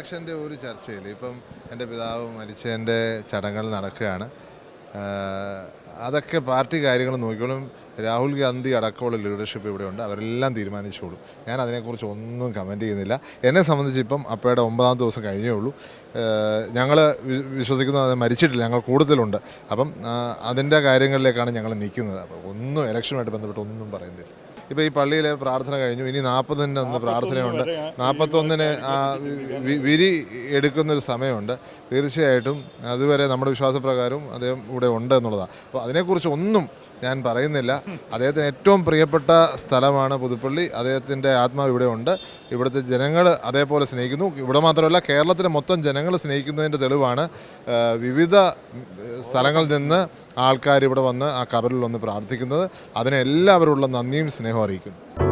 ഇലക്ഷന്റെ ഒരു ചർച്ചയില്ല ഇപ്പം എന്റെ പിതാവ് മരിച്ചതിന്റെ ചടങ്ങുകൾ നടക്കുകയാണ്. അതൊക്കെ പാർട്ടി കാര്യങ്ങൾ നോക്കിക്കോളും. രാഹുൽ ഗാന്ധി അടക്കമുള്ള ലീഡർഷിപ്പ് ഇവിടെയുണ്ട് അവരെല്ലാം തീരുമാനിച്ചോളൂ. ഞാൻ അതിനെക്കുറിച്ച് ഒന്നും കമന്റ് ചെയ്യുന്നില്ല. എന്നെ സംബന്ധിച്ച് ഇപ്പം അപ്പയുടെ ഒമ്പതാം ദിവസം കഴിഞ്ഞേ ഉള്ളൂ. ഞങ്ങൾ വിശ്വസിക്കുന്നത് അത് മരിച്ചിട്ടില്ല. ഞങ്ങൾ കൂടുതലുണ്ട്. അപ്പം അതിന്റെ കാര്യങ്ങളിലേക്കാണ് ഞങ്ങൾ നിൽക്കുന്നത്. അപ്പോൾ ഒന്നും ഇലക്ഷനുമായിട്ട് ബന്ധപ്പെട്ട് ഒന്നും പറയുന്നില്ല. ഇപ്പോൾ ഈ പള്ളിയിലെ പ്രാർത്ഥന കഴിഞ്ഞു. ഇനി നാൽപ്പതിന് ഒന്ന് പ്രാർത്ഥനയുണ്ട്. നാൽപ്പത്തൊന്നിന് ആ വിരി എടുക്കുന്നൊരു സമയമുണ്ട്. തീർച്ചയായിട്ടും അതുവരെ നമ്മുടെ വിശ്വാസപ്രകാരം അദ്ദേഹം ഇവിടെ ഉണ്ട് എന്നുള്ളതാണ്. അപ്പോൾ അതിനെക്കുറിച്ച് ഒന്നും ഞാൻ പറയുന്നില്ല. അദ്ദേഹത്തിന് ഏറ്റവും പ്രിയപ്പെട്ട സ്ഥലമാണ് പുതുപ്പള്ളി. അദ്ദേഹത്തിന്റെ ആത്മാവ് ഇവിടെ ഉണ്ട്. ഇവിടുത്തെ ജനങ്ങൾ അതേപോലെ സ്നേഹിക്കുന്നു. ഇവിടെ മാത്രമല്ല കേരളത്തിലെ മൊത്തം ജനങ്ങൾ സ്നേഹിക്കുന്നതിന്റെ തെളിവാണ്. വിവിധ സ്ഥലങ്ങളിൽ നിന്ന് ആൾക്കാർ ഇവിടെ വന്ന് ആ കബറിൽ വന്ന് പ്രാർത്ഥിക്കുന്നത്. അതിനെല്ലാവരുള്ള നന്ദിയും സ്നേഹവും അറിയിക്കുന്നു.